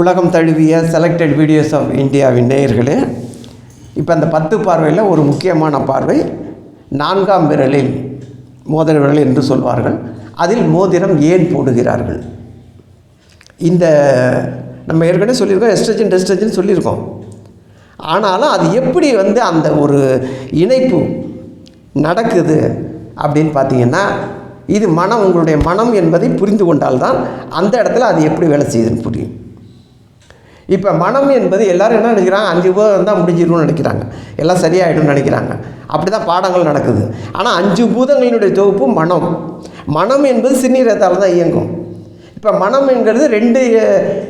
உலகம் தழுவிய selected videos of இந்தியாவின் நேயர்களே இப்போ அந்த பத்து பார்வையில் ஒரு முக்கியமான பார்வை நான்காம் விரலில் மோதிர விரல் என்று சொல்வார்கள். அதில் மோதிரம் ஏன் போடுகிறார்கள்? இந்த நம்ம ஏற்கனவே சொல்லியிருக்கோம் எஸ்ட்ரஜன் டெஸ்ட்ரஜன் சொல்லியிருக்கோம். ஆனாலும் அது எப்படி வந்து அந்த ஒரு இணைப்பு நடக்குது அப்படின்னு பார்த்தீங்கன்னா இது மனம் உங்களுடைய மனம் என்பதை புரிந்து கொண்டால்தான் அந்த இடத்துல அது எப்படி வேலை செய்யுதுன்னு புரியும். இப்போ மனம் என்பது எல்லோரும் என்ன நினைக்கிறாங்க? அஞ்சு பூதம் தான் முடிஞ்சிடும்னு நினைக்கிறாங்க. எல்லாம் சரியாயிடும்னு நினைக்கிறாங்க. அப்படி தான் பாடங்கள் நடக்குது. ஆனால் அஞ்சு பூதங்களினுடைய தொகுப்பு மனம். மனம் என்பது சிறுநீரகத்தால் தான் இயங்கும். இப்போ மனம் என்கிறது ரெண்டு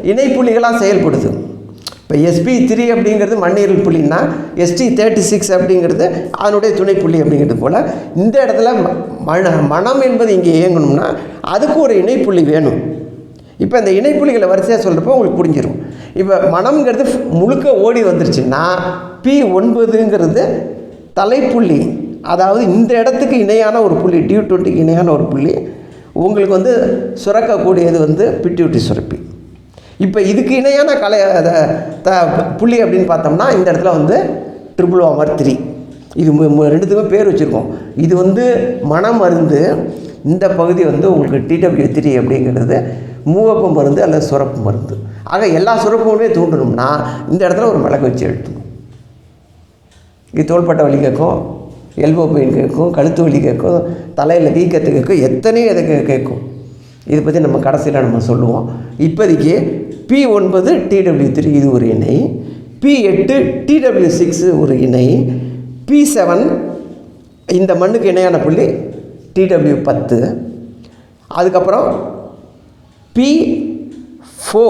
இணைப்புள்ளிகளாக செயல்படுது. இப்போ எஸ்பி த்ரீ அப்படிங்கிறது மண்ணீரல் புள்ளின்னா எஸ்டி தேர்ட்டி சிக்ஸ் அப்படிங்கிறது அதனுடைய துணைப்புள்ளி அப்படிங்கிறது போல் இந்த இடத்துல ம- மன மனம் என்பது இங்கே இயங்கணும்னா அதுக்கு ஒரு இணைப்புள்ளி வேணும். இப்போ இந்த இணைப்புள்ளிகளை வரிசையாக சொல்கிறப்போ உங்களுக்கு புரிஞ்சிடும் இப்போ மனம்ங்கிறது முழுக்க ஓடி வந்துருச்சுன்னா பி ஒன்பதுங்கிறது தலைப்புள்ளி அதாவது இந்த இடத்துக்கு இணையான ஒரு புள்ளி டியூ டுவெண்ட்டிக்கு இணையான ஒரு புள்ளி உங்களுக்கு வந்து சுரக்கக்கூடியது வந்து பிட்யூட்டி சுரப்பி. இப்போ இதுக்கு இணையான கலை த புள்ளி அப்படின்னு பார்த்தோம்னா இந்த இடத்துல வந்து ட்ரிபிள் ஓவர் த்ரீ இது ரெண்டுத்துக்கும் பேர் வச்சுருக்கோம். இது வந்து மனம் மருந்து இந்த பகுதி வந்து உங்களுக்கு டிடபிள்யூ த்ரீ அப்படிங்கிறது மூவப்பு மருந்து அல்லது சுரப்பு மருந்து. ஆக எல்லா சுரப்புமே தூண்டணும்னா இந்த இடத்துல ஒரு மிளகு வச்சு எழுத்தணும். இது தோள்பட்டை வலி கேட்கும் எல்போ பெயின் கேட்கும் கழுத்து வலி கேட்கும் தலையில் வீக்கத்து கேட்கும் எத்தனையோ இதுக்கு கேட்கும். இதை பற்றி நம்ம கடைசியில் நம்ம சொல்லுவோம். இப்போதைக்கு பி ஒன்பது டிடபிள்யூ த்ரீ இது ஒரு இணை. பி எட்டு டிடபிள்யூ சிக்ஸு ஒரு இணை. பி செவன் இந்த மண்ணுக்கு இணையான புள்ளி டிடபிள்யூ பத்து. அதுக்கப்புறம் பி ஃபோ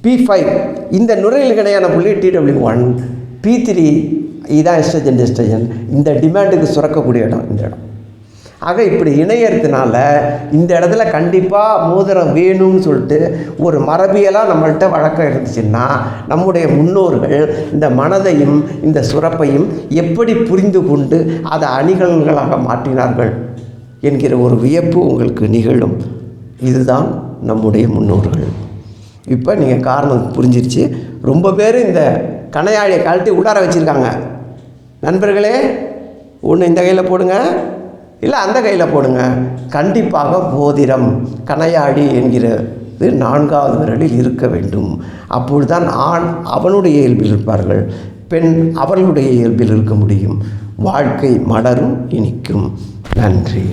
பி ஃபைவ் இந்த நுரையில் இணையான புள்ளி டிடபிள்யூ ஒன் பி த்ரீ இதான் எஸ்ட்ரஜன் எஸ்ட்ரஜன் இந்த டிமாண்டுக்கு சுரக்கக்கூடிய இடம் இந்த இடம். ஆக இப்படி இணையறதுனால இந்த இடத்துல கண்டிப்பாக மோதிரம் வேணும்னு சொல்லிட்டு ஒரு மரபியலாக நம்மள்கிட்ட வழக்கம் இருந்துச்சுன்னா நம்முடைய முன்னோர்கள் இந்த மனதையும் இந்த சுரப்பையும் எப்படி புரிந்து கொண்டு அதை அணிகல்களாக மாற்றினார்கள் என்கிற ஒரு வியப்பு உங்களுக்கு நிகழும். இதுதான் நம்முடைய முன்னோர்கள். இப்போ நீங்கள் காரணம் புரிஞ்சிருச்சு. ரொம்ப பேர் இந்த கணையாழியை கழட்டி உள்ளார வச்சுருக்காங்க. நண்பர்களே ஒன்று இந்த கையில் போடுங்க இல்லை அந்த கையில் போடுங்க. கண்டிப்பாக போதிரம் கணையாழி என்கிறது நான்காவது விரலில் இருக்க வேண்டும். அப்பொழுதுதான் ஆண் அவனுடைய இயல்பில் இருப்பார்கள் பெண் அவர்களுடைய இயல்பில் இருக்க முடியும். வாழ்க்கை மலரும் இனிக்கும். நன்றி.